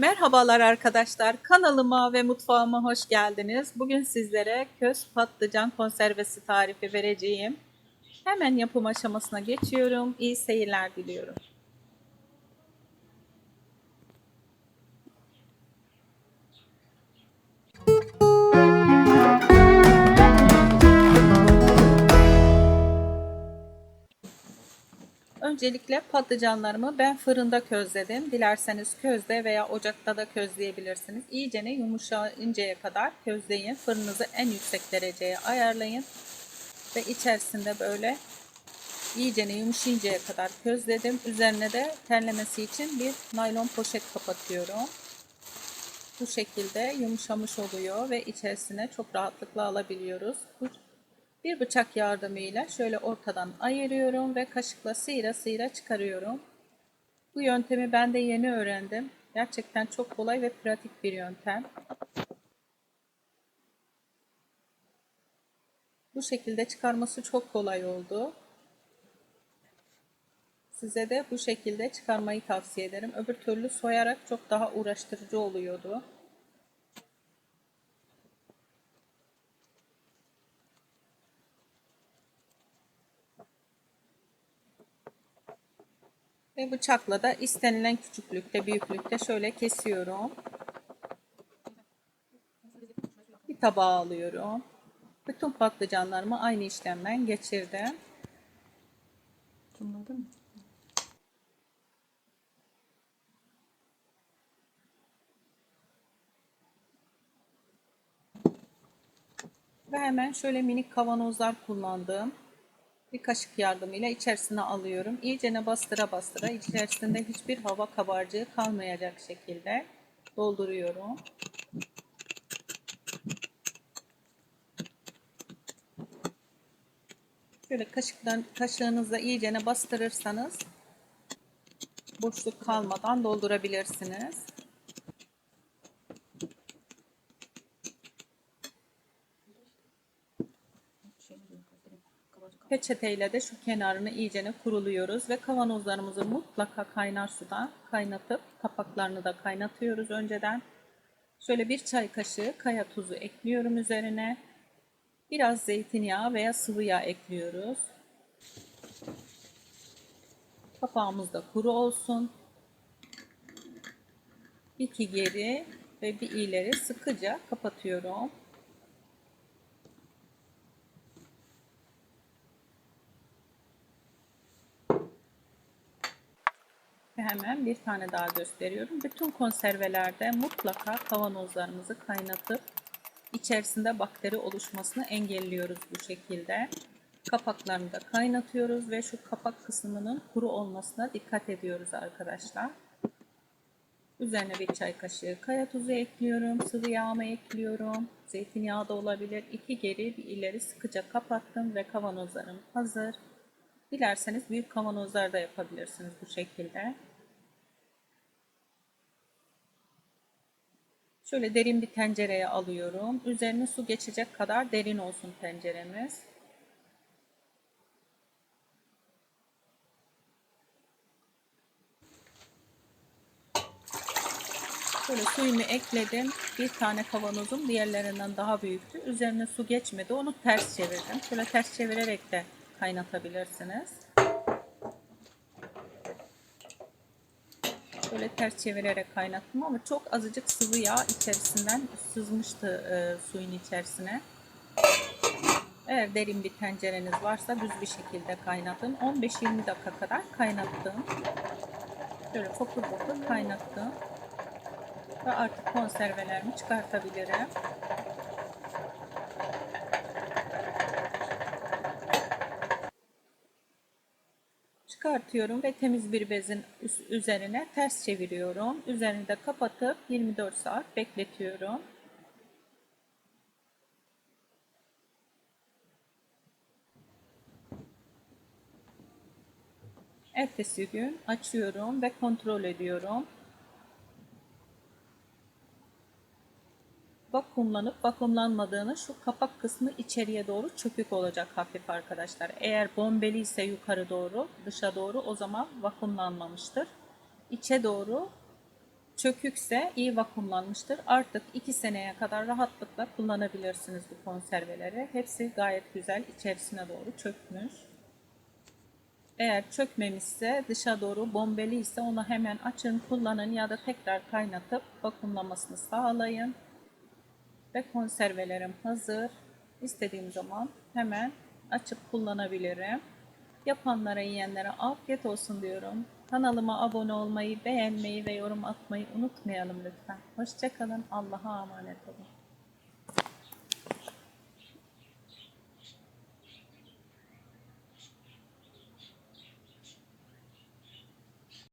Merhabalar arkadaşlar. Kanalıma ve mutfağıma hoş geldiniz. Bugün sizlere köz patlıcan konservesi tarifi vereceğim. Hemen yapım aşamasına geçiyorum. İyi seyirler diliyorum. Öncelikle patlıcanlarımı ben fırında közledim. Dilerseniz közde veya ocakta da közleyebilirsiniz. İyicene yumuşayıncaya kadar közleyin. Fırınınızı en yüksek dereceye ayarlayın. Ve içerisinde böyle iyicene yumuşayıncaya kadar közledim. Üzerine de terlemesi için bir naylon poşet kapatıyorum. Bu şekilde yumuşamış oluyor ve içerisine çok rahatlıkla alabiliyoruz. Bu bir bıçak yardımıyla şöyle ortadan ayırıyorum ve kaşıkla sıyra sıyra çıkarıyorum. Bu yöntemi ben de yeni öğrendim. Gerçekten çok kolay ve pratik bir yöntem. Bu şekilde çıkarması çok kolay oldu. Size de bu şekilde çıkarmayı tavsiye ederim. Öbür türlü soyarak çok daha uğraştırıcı oluyordu. Ve bıçakla da istenilen küçüklükte, büyüklükte şöyle kesiyorum. Bir tabağa alıyorum. Bütün patlıcanlarımı aynı işlemden geçirdim. Anladın mı? Ve hemen şöyle minik kavanozlar kullandım. Bir kaşık yardımıyla içerisine alıyorum. İyicene bastıra bastıra içerisinde hiçbir hava kabarcığı kalmayacak şekilde dolduruyorum. Şöyle kaşıktan kaşığınızla iyicene bastırırsanız boşluk kalmadan doldurabilirsiniz. Peçeteyle de şu kenarını iyicene kuruluyoruz ve kavanozlarımızı mutlaka kaynar suda kaynatıp kapaklarını da kaynatıyoruz önceden. Şöyle bir çay kaşığı kaya tuzu ekliyorum üzerine. Biraz zeytinyağı veya sıvı yağ ekliyoruz. Kapağımız da kuru olsun. İki geri ve bir ileri sıkıca kapatıyorum. Hemen bir tane daha gösteriyorum. Bütün konservelerde mutlaka kavanozlarımızı kaynatıp içerisinde bakteri oluşmasını engelliyoruz bu şekilde. Kapaklarını da kaynatıyoruz ve şu kapak kısmının kuru olmasına dikkat ediyoruz arkadaşlar. Üzerine bir çay kaşığı kaya tuzu ekliyorum. Sıvı yağımı ekliyorum. Zeytinyağı da olabilir. İki geri bir ileri sıkıca kapattım ve kavanozlarım hazır. Dilerseniz büyük kavanozlarda yapabilirsiniz bu şekilde. Şöyle derin bir tencereye alıyorum. Üzerine su geçecek kadar derin olsun tenceremiz. Şöyle suyumu ekledim. Bir tane kavanozum diğerlerinden daha büyüktü. Üzerine su geçmedi. Onu ters çevirdim. Şöyle ters çevirerek de kaynatabilirsiniz. Böyle ters çevirerek kaynattım ama çok azıcık sıvı yağ içerisinden sızmıştı e, suyun içerisine. Eğer derin bir tencereniz varsa düz bir şekilde kaynatın. 15-20 dakika kadar kaynattım. Böyle fokur fokur kaynattım. Ve artık konservelerimi çıkartabilirim. Çıkartıyorum ve temiz bir bezin üzerine ters çeviriyorum. Üzerini de kapatıp 24 saat bekletiyorum. Ertesi gün açıyorum ve kontrol ediyorum. Vakumlanıp vakumlanmadığını şu kapak kısmı içeriye doğru çökük olacak hafif arkadaşlar. Eğer bombeli ise yukarı doğru dışa doğru o zaman vakumlanmamıştır. İçe doğru çökükse iyi vakumlanmıştır. Artık 2 seneye kadar rahatlıkla kullanabilirsiniz bu konserveleri. Hepsi gayet güzel içerisine doğru çökmüş. Eğer çökmemişse dışa doğru bombeli ise onu hemen açın kullanın ya da tekrar kaynatıp vakumlamasını sağlayın. Ve konservelerim hazır. İstediğim zaman hemen açıp kullanabilirim. Yapanlara yiyenlere afiyet olsun diyorum. Kanalıma abone olmayı, beğenmeyi ve yorum atmayı unutmayalım lütfen. Hoşçakalın. Allah'a emanet olun.